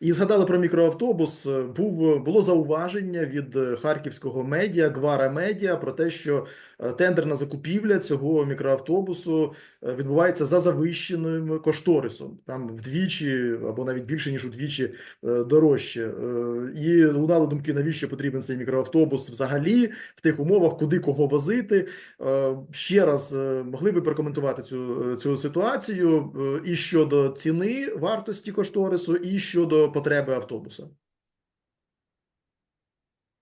І згадали про мікроавтобус. Е, Був було зауваження від е, харківського медіа Гвара Медіа про те, що е, тендерна закупівля цього мікроавтобусу е, відбувається за завищеним кошторисом, там вдвічі або навіть більше ніж удвічі е, дорожче. Е, І лунали думки, навіщо потрібен цей мікроавтобус взагалі в тих умовах, куди кого возити. Е, Ще раз е, могли би прокоментувати цю, е, цю ситуацію е, і щодо ціни вартості кошторису, і щодо потреби автобуса.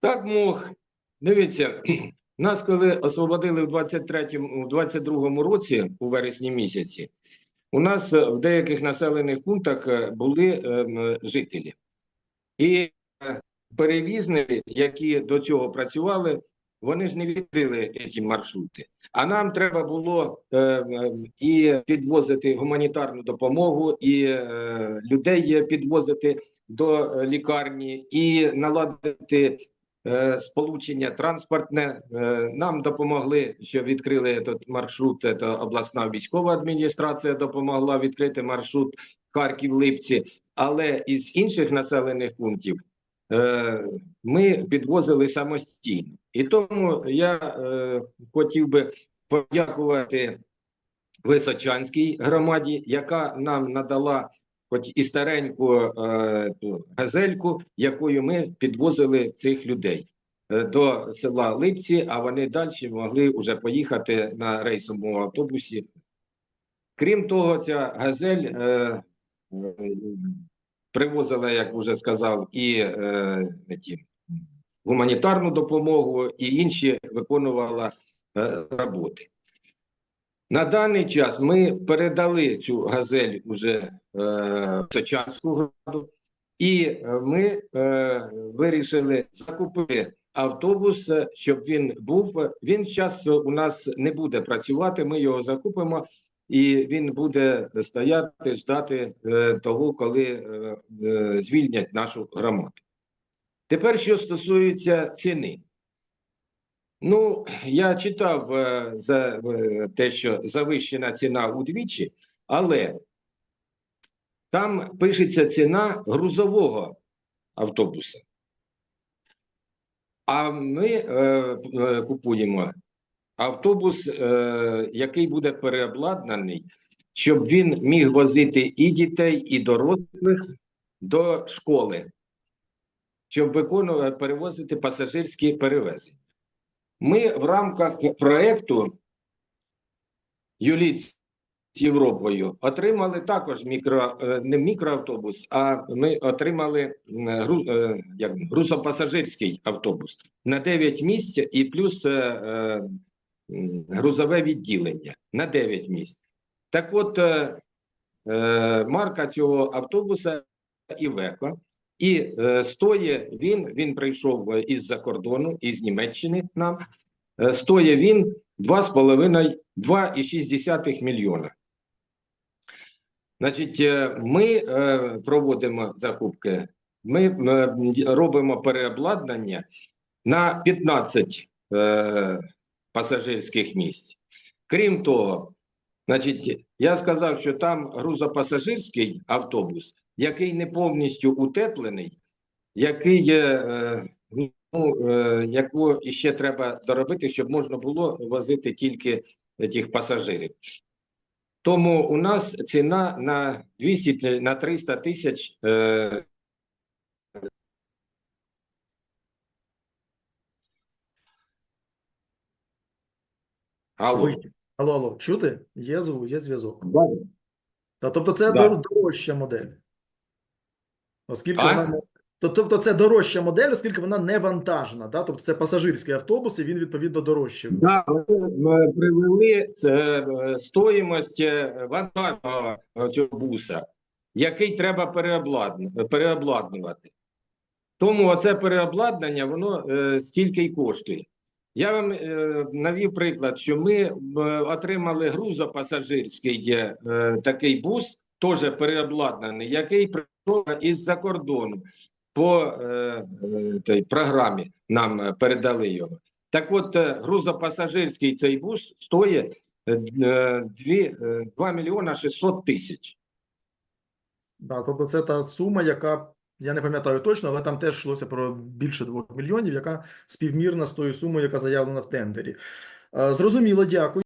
Так, мог. Дивіться, нас коли освободили в 23-му, в 22-му році, у вересні місяці, у нас е, в деяких населених пунктах е, були ем, жителі. І е, перевізники, які до цього працювали, вони ж не відкрили ці маршрути. А нам треба було е, е, і підвозити гуманітарну допомогу, і е, людей підвозити до е, лікарні, і наладити е, сполучення транспортне. Е, Нам допомогли, що відкрили этот маршрут. Це обласна військова адміністрація допомогла відкрити маршрут Харків-Липці. Але із інших населених пунктів ми підвозили самостійно. І тому я е, хотів би подякувати Височанській громаді, яка нам надала хоч і стареньку е, газельку, якою ми підвозили цих людей е, до села Липці, а вони далі могли вже поїхати на рейсовому автобусі. Крім того, ця газель е, привозила, як вже сказав, і е, ті, гуманітарну допомогу, і інші виконувала е, роботи. На даний час ми передали цю газель уже е, Сочанську громаду, і е, ми е, вирішили закупити автобус, щоб він був. Він зараз у нас не буде працювати. Ми його закупимо, і він буде стояти, ждати е, того, коли е, е, звільнять нашу громаду. Тепер, що стосується ціни. Ну, я читав за те, що завищена ціна удвічі, але там пишеться ціна грузового автобуса. А ми е, купуємо автобус, е, який буде переобладнаний, щоб він міг возити і дітей, і дорослих до школи, щоб виконувати перевозити пасажирські перевезення. Ми в рамках проекту Юліць з Європою отримали також мікро, е, не мікроавтобус, а ми отримали е, гру, як, грузопасажирський автобус на 9 місць і плюс грузове відділення на 9 місць. Так от, е, е, марка цього автобуса Івеко. І е, стоє він, він прийшов е, із-за кордону, із Німеччини нам. Е, стоє він 2,5 2,6 мільйона. Значить, е, ми е, проводимо закупки, ми е, робимо переобладнання на 15 е, пасажирських місць. Крім того, значить, я сказав, що там грузопасажирський автобус, який не повністю утеплений, який є, е, ну, е, яку ще треба доробити, щоб можна було возити тільки тих пасажирів. Тому у нас ціна на 200 на 300 тисяч. Е, алло. Алло, алло, чути? Є звук, є зв'язок. Да. Тобто це Да. дорожча модель. Оскільки А? вона Тобто це дорожча модель, оскільки вона не вантажна. Да? Тобто це пасажирський автобус, і він відповідно дорожчий. Да, ми привели це, е, стоїмость е, вантажного цього буса, який треба переобладнувати. Тому оце переобладнання, воно е, стільки й коштує. Я вам е, навів приклад, що ми е, отримали грузопасажирський е, такий бус, теж переобладнаний, який прийшов із-за кордону. По той програмі нам передали його. Так от, грузопасажирський цей бус стоїть е, е, е, 2 мільйона 600 тисяч. Да, тобто це та сума, яка Я не пам'ятаю точно, але там теж йшлося про більше 2 мільйонів, яка співмірна з тою сумою, яка заявлена в тендері. Е, Зрозуміло, дякую.